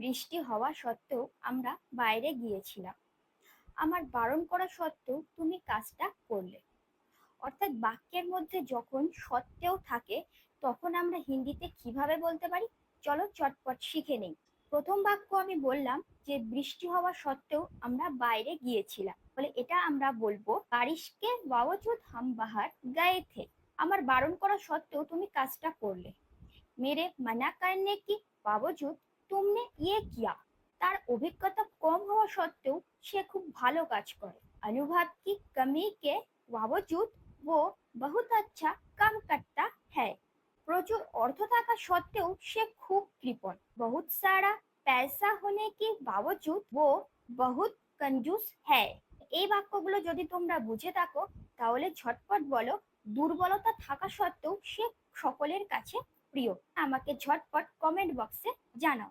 বৃষ্টি হওয়া সত্ত্বেও আমরা বাইরে গিয়েছিলাম। আমার বারণ করা সত্ত্বেও তুমি কাজটা করলে। অর্থাৎ বাক্যের মধ্যে যখন সত্ত্বেও থাকে, তখন আমরা হিন্দিতে কীভাবে বলতে পারি? চলো চটপট শিখে নেই। প্রথম বাক্য আমি বললাম যে, বৃষ্টি হওয়া সত্ত্বেও আমরা বাইরে গিয়েছিলাম। বলে এটা আমরা বলব, বারিশকে বাবজুদ হাম বাহার গায়ে থে। আমার বারণ করা সত্ত্বেও তুমি কাজটা করলে। মেরে মানা করনে কি বাবজুদ তুমনে ইয়ে কিয়া তার অভিজ্ঞতা কম হওয়া সত্ত্বেও সে খুব ভালো কাজ করে অনুভব কি কমি কে বাবজুদ ও বহুত আচ্ছা কাম করতা হ্যায় প্রচুর অর্থ থাকা সত্ত্বেও সে খুব কৃপণ বহুত সারা পয়সা হলে কি বাবজুদ ও বহুত কঞ্জুস হ্যায় এই বাক্যগুলো যদি তোমরা বুঝে থাকো তাহলে ঝটপট বলো দুর্বলতা থাকা সত্ত্বেও সে সকলের কাছে প্রিয় আমাকে ঝটপট কমেন্ট বক্সে জানাও